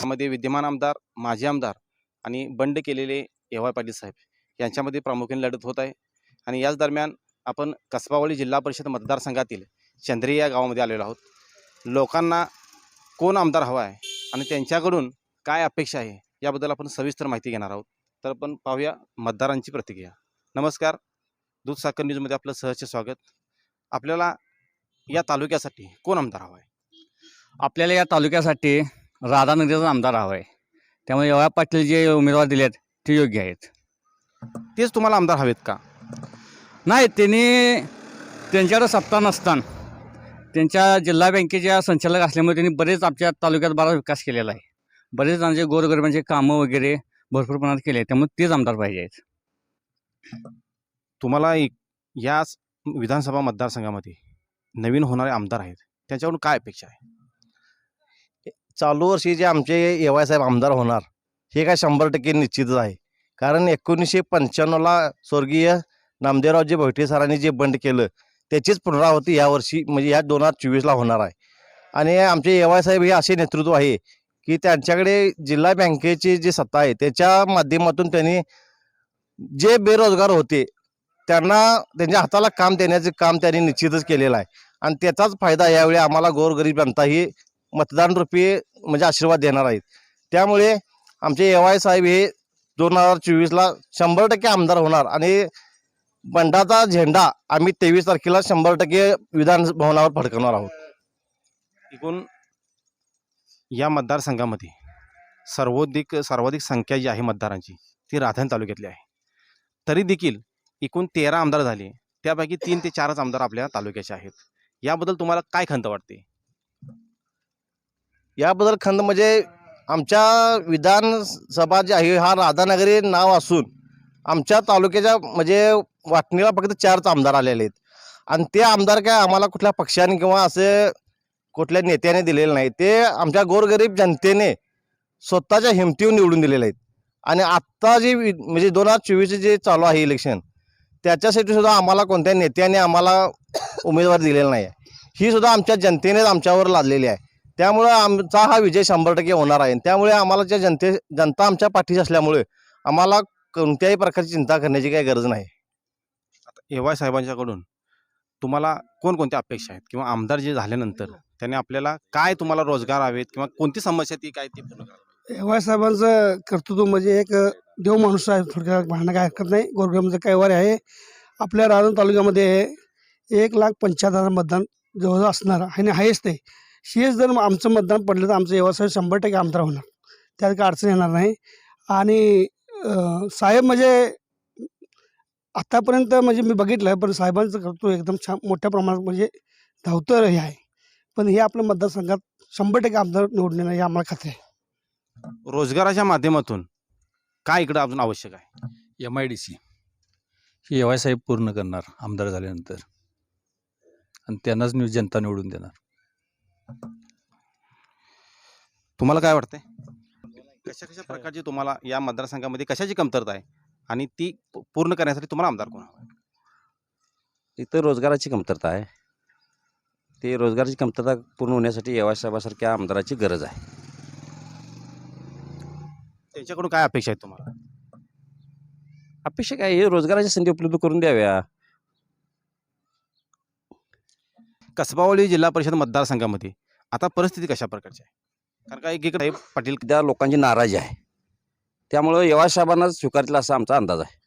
त्यामध्ये विद्यमान आमदार माजी आमदार आणि बंड केलेले एव्हा पाटील साहेब यांच्यामध्ये प्रामुख्याने लढत होत आहे. आणि याच दरम्यान आपण कसबावळी जिल्हा परिषद मतदारसंघातील चंद्री या गावामध्ये आलेलो आहोत. लोकांना कोण आमदार हवा आहे आणि त्यांच्याकडून काय अपेक्षा आहे याबद्दल आपण सविस्तर माहिती घेणार आहोत. तर आपण पाहूया मतदारांची प्रतिक्रिया. नमस्कार. दूध साखर न्यूजमध्ये आपलं सहर्ष स्वागत. आपल्याला या तालुक्यासाठी कोण आमदार हवा आहे? आपल्याला या तालुक्यासाठी राधानगरीचा आमदार हवा आहे. त्यामुळे एवढ्या पाटील जे उमेदवार दिले आहेत ते योग्य आहेत. तेच तुम्हाला आमदार हवेत का? नाही त्यांनी त्यांच्याकडे सत्ता नसताना त्यांच्या जिल्हा बँकेच्या संचालक असल्यामुळे त्यांनी बरेच आमच्या तालुक्यात बराच विकास केलेला आहे. बरेच जणांचे गोरगरिबांचे कामं वगैरे भरपूर प्रमाणात केले आहेत. त्यामुळे तेच आमदार पाहिजे आहेत. तुम्हाला एक याच विधानसभा मतदारसंघामध्ये नवीन होणारे आमदार आहेत. त्यांच्याकडून काय अपेक्षा आहे? चालू वर्षी जे आमचे एवाय साहेब आमदार होणार हे काय शंभर टक्के निश्चितच आहे. कारण एकोणीसशे पंच्याण्णवला स्वर्गीय नामदेवरावजी भोटे सरांनी जे बंड केलं त्याचीच पुनरावृत्ती यावर्षी म्हणजे या दोन हजार चोवीसला होणार आहे. आणि आमचे एवाय साहेब हे असे नेतृत्व आहे की त्यांच्याकडे जिल्हा बँकेची जी सत्ता आहे त्याच्या माध्यमातून त्यांनी जे बेरोजगार होते त्यांना त्यांच्या हाताला काम देण्याचे काम त्यांनी निश्चितच केलेलं आहे. आणि त्याचाच फायदा यावेळी आम्हाला गोरगरीब जनता ही मतदान रूपी म्हणजे आशीर्वाद देणार आहेत. त्यामुळे आमचे एवाय साहेब हे दोन हजार चोवीसला शंभर टक्के आमदार होणार आणि बंडाचा झेंडा आम्ही तेवीस तारखेला शंभर टक्के विधान भवनावर फडकवणार आहोत. एकूण या मतदारसंघामध्ये सर्वाधिक सर्वाधिक संख्या जी आहे मतदारांची ती राधान तालुक्यातली आहे. तरी देखील एकूण तेरा आमदार झाले त्यापैकी तीन ते चारच आमदार आपल्या तालुक्याचे आहेत. याबद्दल तुम्हाला काय खंत वाटते? याबद्दल खंत म्हणजे आमच्या विधानसभा जी आहे हा राधानगरी नाव असून आमच्या तालुक्याच्या म्हणजे वाटणीला फक्त चारच आमदार आलेले आहेत. आणि ते आमदार काय आम्हाला कुठल्या पक्षाने किंवा असे कुठल्या नेत्याने दिलेले नाही ते आमच्या गोरगरीब जनतेने स्वतःच्या हिमतीवर निवडून दिलेले आहेत. आणि आत्ता जे वि- म्हणजे दोन हजार चोवीसचे जे चालू आहे इलेक्शन त्याच्यासाठी सुद्धा आम्हाला कोणत्या नेत्याने आम्हाला उमेदवार दिलेला नाही आहे ही सुद्धा आमच्या जनतेनेच आमच्यावर लादलेली आहे. त्यामुळं आमचा हा विजय शंभर टक्के होणार आहे. त्यामुळे आम्हाला ज्या जनते जनता आमच्या पाठीशी असल्यामुळे आम्हाला कोणत्याही प्रकारची चिंता करण्याची काही गरज नाही. एवाय साहेबांच्याकडून तुम्हाला कोणकोणत्या अपेक्षा आहेत? किंवा आमदार जे झाल्यानंतर त्याने आपल्याला काय तुम्हाला रोजगार हवेत? किंवा कोणती समस्या ती काय ती पूर्ण? एव्हाय साहेबांचं कर्तृत्व म्हणजे एक देव माणूस आहे थोडक्यात भांडणं काय हरकत नाही. गोरगरीबांचं काय वार आहे. आपल्या राजन तालुक्यामध्ये एक लाख पंच्याहत्तर हजार मतदान जवळ असणार आणि आहेच ते हेच जर आमचं मतदान पडलं तर आमचं साहेब शंभर टक्के आमदार होणार. त्यात काय अडचण येणार नाही. आणि साहेब म्हणजे आत्तापर्यंत म्हणजे मी बघितलं पण साहेबांचं कर्तृत्व एकदम छान मोठ्या प्रमाणात म्हणजे धावतं हे आहे. पण हे आपल्या मतदारसंघात शंभर टक्के आमदार निवडून येणार हे आम्हाला खात्री आहे. रोजगाराच्या माध्यमातून काय इकडं अजून आवश्यक आहे? एम आय डी सी ही एवाय साहेब पूर्ण करणार आमदार झाल्यानंतर. आणि त्यांनाच न्यूज जनता निवडून देणार. तुम्हाला काय वाटतंय? कशा कशा प्रकारची तुम्हाला या मतदारसंघामध्ये कशाची कमतरता आहे? आणि ती पूर्ण करण्यासाठी तुम्हाला आमदार कोण हवा आहे? इथं रोजगाराची कमतरता आहे. ते रोजगाराची कमतरता पूर्ण होण्यासाठी एवाय साहेबासारख्या आमदाराची गरज आहे. त्यांच्याकडून काय अपेक्षा आहेत तुम्हाला? अपेक्षा काय? हे रोजगाराच्या संधी उपलब्ध करून द्याव्या. कसबावली जिल्हा परिषद मतदारसंघामध्ये आता परिस्थिती कशा प्रकारची आहे? कारण का एकीकडे पाटील त्या लोकांची नाराजी आहे. त्यामुळं एवाय साहेबांनाच स्वीकारतील असा आमचा अंदाज आहे.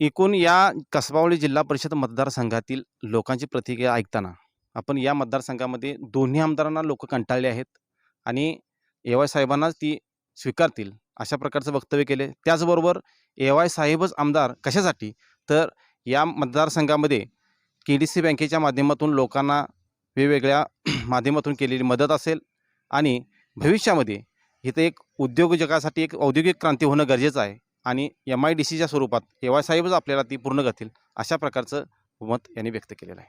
एकूण या कसबावली जिल्हा परिषद मतदारसंघातील लोकांची प्रतिक्रिया ऐकताना आपण या मतदारसंघामध्ये दोन्ही आमदारांना लोक कंटाळले आहेत आणि एवाय साहेबांनाच ती स्वीकारतील अशा प्रकारचं वक्तव्य केले. त्याचबरोबर एवाय साहेबच आमदार कशासाठी? तर या मतदारसंघामध्ये के डी सी बँकेच्या माध्यमातून लोकांना वेगवेगळ्या माध्यमातून केलेली मदत असेल आणि भविष्यामध्ये इथं एक उद्योजकासाठी एक औद्योगिक क्रांती होणं गरजेचं आहे आणि एम आय डी सीच्या स्वरूपात एवाय साहेबच आपल्याला ती पूर्ण करतील अशा प्रकारचं मत यांनी व्यक्त केलेलं आहे.